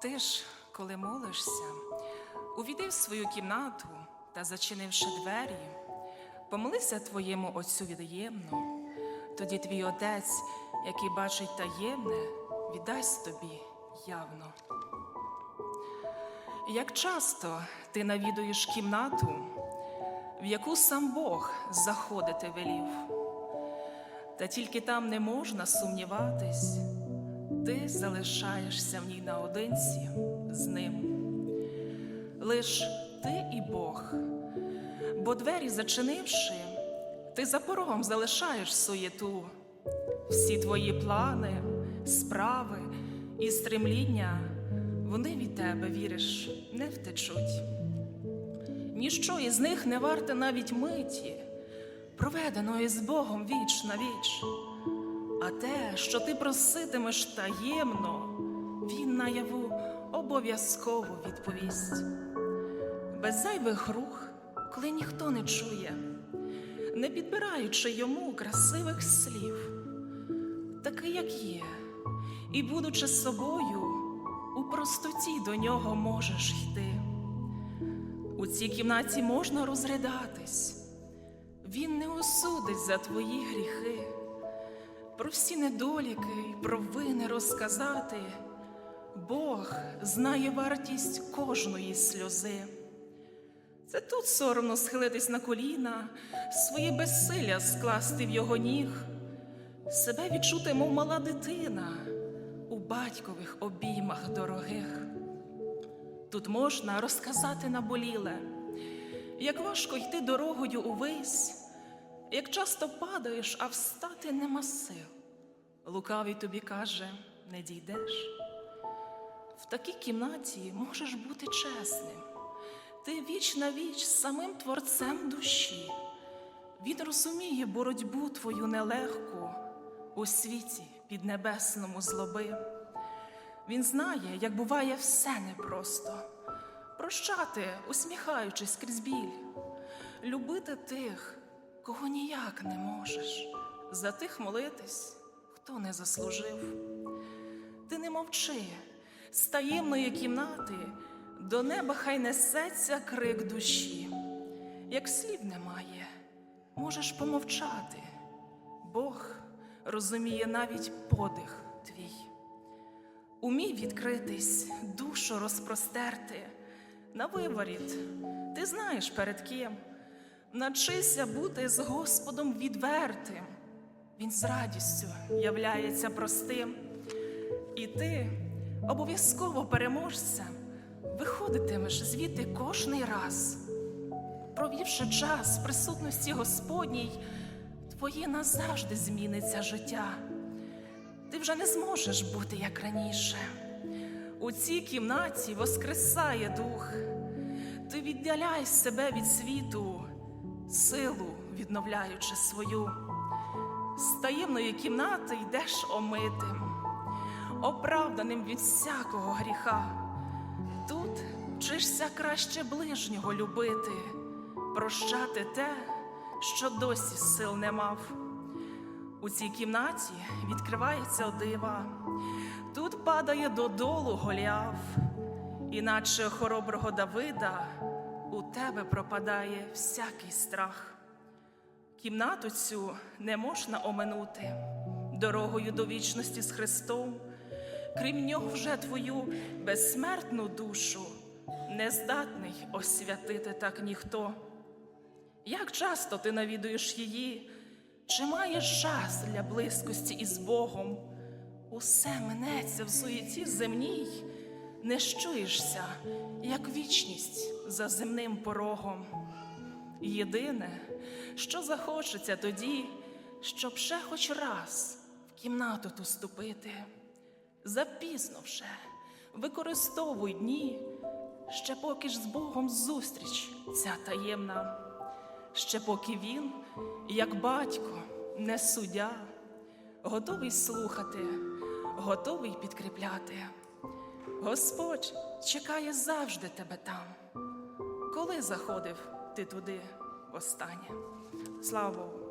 Ти ж, коли молишся, увійди в свою кімнату та, зачинивши двері, помолися твоєму Отцю від'ємно, тоді твій Отець, який бачить таємне, віддасть тобі явно. Як часто ти навідуєш кімнату, в яку сам Бог заходити велів, та тільки там не можна сумніватись, ти залишаєшся в ній наодинці з ним. Лиш ти і Бог, бо двері зачинивши, ти за порогом залишаєш суєту, всі твої плани, справи і стремління, вони від тебе, віриш, не втечуть. Ніщо із них не варте навіть миті, проведеної з Богом віч на віч. А те, що ти проситимеш таємно, він наяву обов'язково відповість. Без зайвих рух, коли ніхто не чує, не підбираючи йому красивих слів, такий, як є, і, будучи собою, у простоті до нього можеш йти. У цій кімнаті можна розридатись, він не осудить за твої гріхи про всі недоліки й провини розказати. Бог знає вартість кожної сльози. Це тут соромно схилитись на коліна, свої безсилля скласти в його ніг, себе відчути, мов мала дитина у батькових обіймах дорогих. Тут можна розказати наболіле, як важко йти дорогою увесь, як часто падаєш, а встати нема сил. Лукавий тобі каже, не дійдеш. В такій кімнаті можеш бути чесним. Ти віч на віч самим творцем душі. Він розуміє боротьбу твою нелегку у світі піднебесному злоби. Він знає, як буває все непросто, прощати, усміхаючись крізь біль, любити тих, кого ніяк не можеш, за тих молитись, хто не заслужив. Ти не мовчи, з таємної кімнати до неба хай несеться крик душі. Як слів немає, можеш помовчати. Бог розуміє навіть подих твій. Умій відкритись, душу розпростерти на виворіт, ти знаєш перед ким. Навчися бути з Господом відвертим. Він з радістю являється простим. І ти обов'язково переможцем виходитимеш звідти кожний раз. Провівши час в присутності Господній, твоє назавжди зміниться життя. Ти вже не зможеш бути як раніше. У цій кімнаті воскресає дух. Ти віддаляй себе від світу, силу відновляючи свою. З таємної кімнати йдеш омитим, оправданим від всякого гріха. Тут вчишся краще ближнього любити, прощати те, що досі сил не мав. У цій кімнаті відкривається дива, тут падає додолу голіаф, іначе хороброго Давида у тебе пропадає всякий страх. Кімнату цю не можна оминути дорогою до вічності з Христом, крім нього вже твою безсмертну душу не здатний освятити так ніхто. Як часто ти навідуєш її, чи маєш час для близькості із Богом? Усе минеться в суєті земній, не щуєшся, як вічність за земним порогом. Єдине, що захочеться тоді, щоб ще хоч раз в кімнату ту ступити. Запізно вже використовуй дні, ще поки ж з Богом зустріч ця таємна, ще поки він, як батько, не суддя, готовий слухати, готовий підкріпляти. Господь чекає завжди тебе там. Коли заходив ти туди востаннє? Слава Богу!